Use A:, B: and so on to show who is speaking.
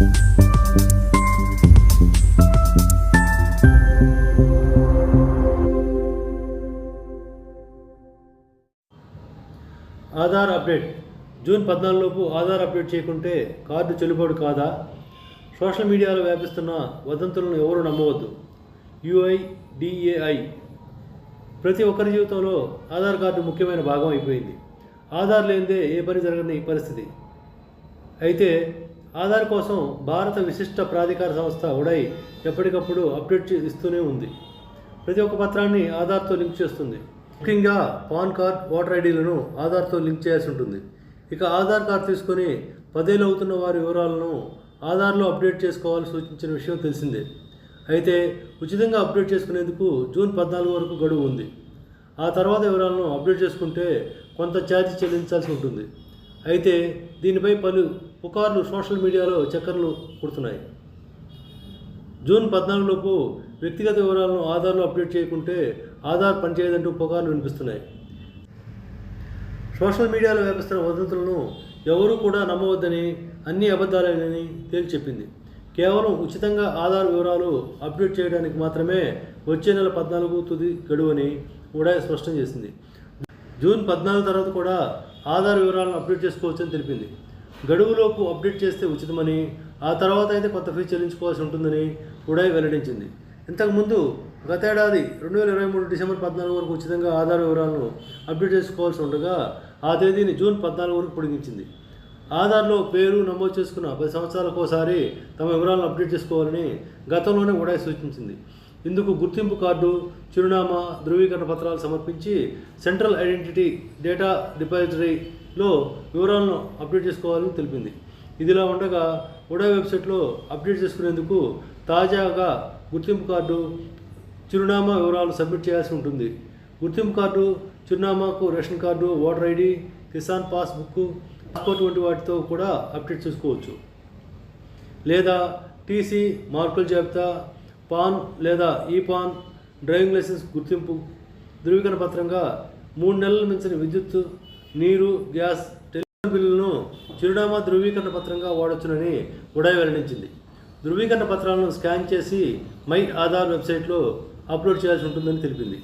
A: Aadhaar update. June పద్నాలుగులోపు Aadhaar update చేయకుంటే card చెల్లుబాటు కాదా? సోషల్ మీడియాలో వ్యాపిస్తున్న వదంతులను ఎవరు నమ్మవద్దు. యుఐడిఏఐ. ప్రతి ఒక్కరి జీవితంలో ఆధార్ కార్డు ముఖ్యమైన భాగం అయిపోయింది. ఆధార్ లేనిదే ఏ పని జరగని పరిస్థితి. అయితే ఆధార్ కోసం భారత విశిష్ట ప్రాధికార సంస్థ ఉడై ఎప్పటికప్పుడు అప్డేట్ ఇస్తూనే ఉంది. ప్రతి ఒక్క పత్రాన్ని ఆధార్తో లింక్ చేస్తుంది. ముఖ్యంగా పాన్ కార్డ్ ఓటర్ ఐడీలను ఆధార్తో లింక్ చేయాల్సి ఉంటుంది. ఇక ఆధార్ కార్డు తీసుకొని పదేళ్ళు అవుతున్న వారి వివరాలను ఆధార్లో అప్డేట్ చేసుకోవాలని సూచించిన విషయం తెలిసిందే. అయితే ఉచితంగా అప్డేట్ చేసుకునేందుకు జూన్ పద్నాలుగు వరకు గడువు ఉంది. ఆ తర్వాత వివరాలను అప్డేట్ చేసుకుంటే కొంత ఛార్జ్ చెల్లించాల్సి ఉంటుంది. అయితే దీనిపై పలు పుకార్లు సోషల్ మీడియాలో చక్కర్లు కుడుతున్నాయి. జూన్ పద్నాలుగులోపు వ్యక్తిగత వివరాలను ఆధార్లో అప్డేట్ చేయకుంటే ఆధార్ పనిచేయదంటూ పుకార్లు వినిపిస్తున్నాయి. సోషల్ మీడియాలో వ్యాపిస్తున్న వదంతులను ఎవరూ కూడా నమ్మవద్దని అన్ని అబద్ధాలేనని తేల్చి చెప్పింది. కేవలం ఉచితంగా ఆధార్ వివరాలు అప్డేట్ చేయడానికి మాత్రమే వచ్చే నెల పద్నాలుగు తుది గడువని కూడా స్పష్టం చేసింది. జూన్ పద్నాలుగు తర్వాత కూడా ఆధార్ వివరాలను అప్డేట్ చేసుకోవచ్చని తెలిపింది. గడువులోపు అప్డేట్ చేస్తే ఉచితమని ఆ తర్వాత అయితే కొత్త ఫీజు చెల్లించుకోవాల్సి ఉంటుందని ఉడాయ్ వెల్లడించింది. ఇంతకుముందు గతేడాది రెండు వేల ఇరవై మూడు డిసెంబర్ పద్నాలుగు వరకు ఉచితంగా ఆధార్ వివరాలను అప్డేట్ చేసుకోవాల్సి ఉండగా ఆ తేదీని జూన్ పద్నాలుగు వరకు పొడిగించింది. ఆధార్లో పేరు నమోదు చేసుకున్న పది సంవత్సరాలకు ఒకసారి తమ వివరాలను అప్డేట్ చేసుకోవాలని గతంలోనే ఉడాయ్ సూచించింది. ఇందుకు గుర్తింపు కార్డు చిరునామా ధృవీకరణ పత్రాలు సమర్పించి సెంట్రల్ ఐడెంటిటీ డేటా డిపాజిటరీలో వివరాలను అప్డేట్ చేసుకోవాలని తెలిపింది. ఇదిలా ఉండగా ఉడా వెబ్సైట్లో అప్డేట్ చేసుకునేందుకు తాజాగా గుర్తింపు కార్డు చిరునామా వివరాలు సబ్మిట్ చేయాల్సి ఉంటుంది. గుర్తింపు కార్డు చిరునామాకు ration card voter ID Kisan passbook passport వంటి వాటితో కూడా అప్డేట్ చేసుకోవచ్చు. లేదా టీసీ మార్కుల జాబితా పాన్ లేదా ఈ పాన్ డ్రైవింగ్ లైసెన్స్ గుర్తింపు ధృవీకరణ పత్రంగా మూడు నెలల మించిన విద్యుత్ నీరు గ్యాస్ టెలిఫోన్ బిల్లులను చిరునామా ధృవీకరణ పత్రంగా వాడొచ్చునని ఉడాయ్ వెల్లడించింది. ధృవీకరణ పత్రాలను స్కాన్ చేసి మై ఆధార్ వెబ్సైట్లో అప్లోడ్ చేయాల్సి ఉంటుందని తెలిపింది.